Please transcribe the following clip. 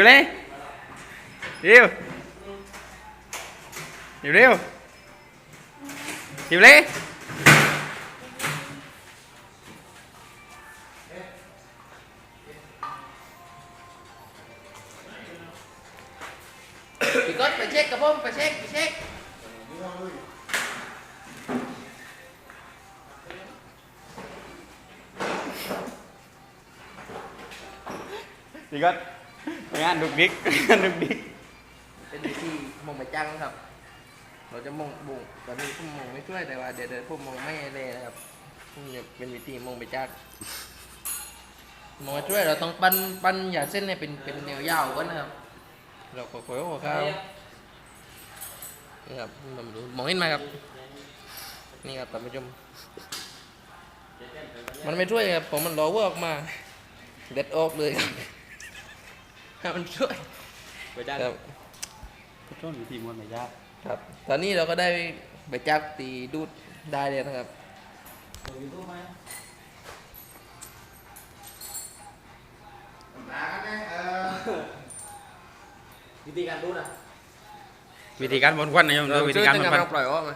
เร็วเลยเร็วเร็วเร็วเร็วเลยพี่ก๊อต ไปงานดุกดิกงานดุกดิกเป็นวิธีมงไปจังครับ เราจะมงบุงตอนนี้ผมมงไม่ช่วยแต่ว่าเดี๋ยวเดี๋ยวผมมงไม่เลยนะครับผมจะเป็นวิธีมงไปจักมงมาช่วยเราต้องปั้นปั้นอย่าเส้นเนี่ยเป็นเป็นแนวยาวก่อนนะครับ เราก็ค่อยๆหัวข้าวนี่ครับผมดูมองเห็นไหมครับ นี่ครับท่านผู้ชมมันไม่ช่วยครับผมมันรอเวิร์กมาเด็ดออกเลยครับ ให้มันช่วยไปจ้าครับต้นวิธีมันไม่ยากครับ ตอนนี้เราก็ได้ไปจักตีดูดได้เลยนะครับวิธีการดูนะวิธีการบนควันนะโยมดูวิธีการบนควันปล่อยออกมา